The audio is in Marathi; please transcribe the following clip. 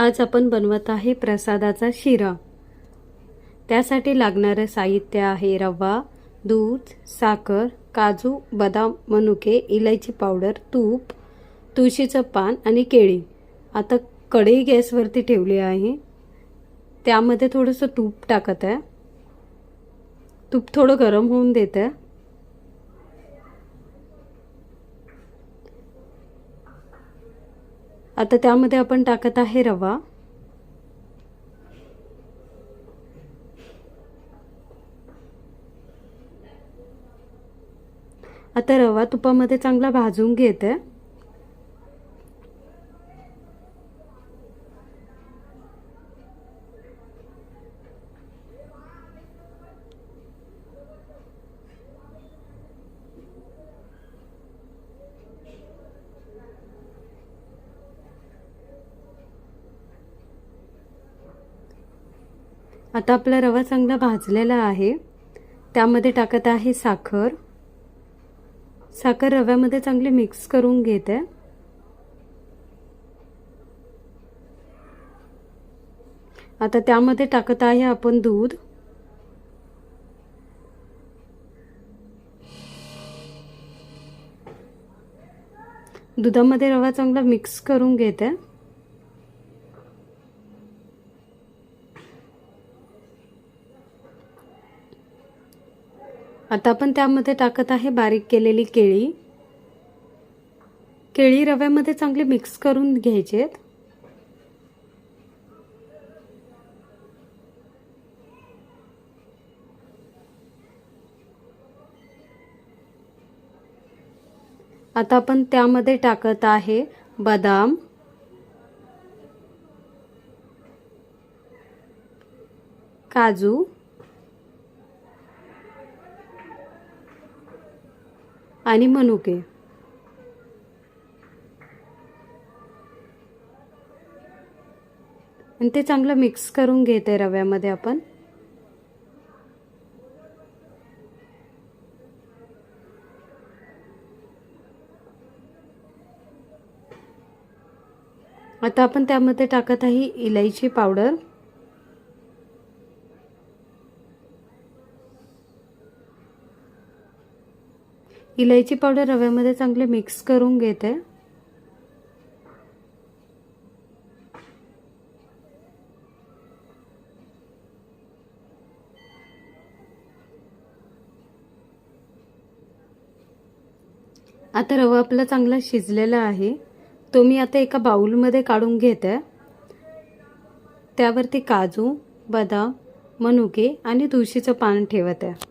आज आपण बनवत आहे प्रसादाचा शिरा. त्यासाठी लागणारं साहित्य आहे रवा दूध साखर काजू बदाम मनुके इलायची पावडर तूप तुळशीचं पान आणि केळी. आता कढई गॅसवरती ठेवली आहे. त्यामध्ये थोडंसं तूप टाकत आहे. तूप थोडं गरम होऊन देत आहे आता त्यामध्ये आपण टाकत आहे रवा. आता रवा तुपामध्ये चांगला भाजून घेते. आता आपला रवा चांगला भाजलेला आहे. त्यामध्ये टाकत आहे साखर. साखर रव्यामध्ये चांगली मिक्स करून घेते. आता त्यामध्ये टाकत आहे आपण दूध. दुधामध्ये रवा चांगला मिक्स करून घेते. आता आपण त्यामध्ये टाकत आहे बारीक केलेली केळी. केळी रव्यामध्ये चांगले मिक्स करून घ्यायचेत. आता आपण त्यामध्ये टाकत आहे बदाम. काजू. आणि मनुके आणि ते चांगलं मिक्स करून घेते रव्यामध्ये आपण. आता आपण त्यामध्ये टाकत आहे इलायची पावडर. इलायची पावडर रव्यामध्ये चांगले मिक्स करून घेते. आता रवा आपला चांगला शिजलेला आहे. तो मी आता एका बाऊलमध्ये काढून घेते. त्यावरती काजू बदाम मनुके आणि तुळशीचं पान ठेवत. आहे